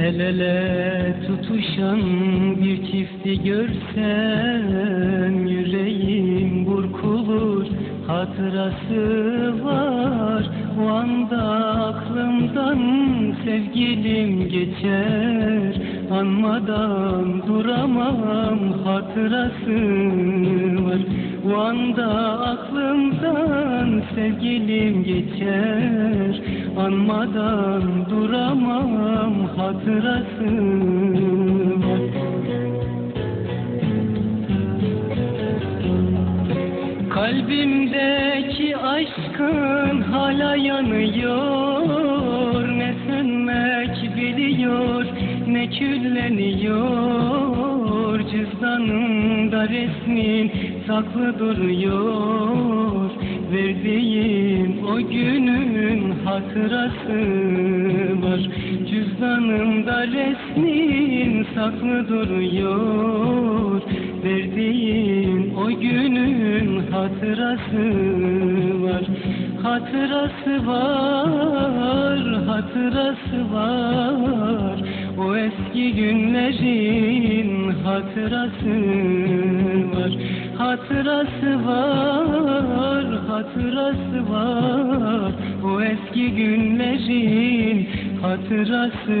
El ele tutuşan bir çifti görsem Yüreğim burkulur hatırası var. O anda aklımdan sevgilim geçer Anmadan duramam hatırası var. O anda aklımdan sevgilim geçer. Anmadan duramam hatırası var. Kalbimdeki aşkın hala yanıyor külleniyor Cüzdanımda resmin saklı duruyor. Verdiğim o günün hatırası var. Cüzdanımda resmin saklı duruyor. Verdiğim o günün hatırası var. Hatırası var, hatırası var O eski günlerin hatırası var. Hatırası var, hatırası var. O eski günlerin hatırası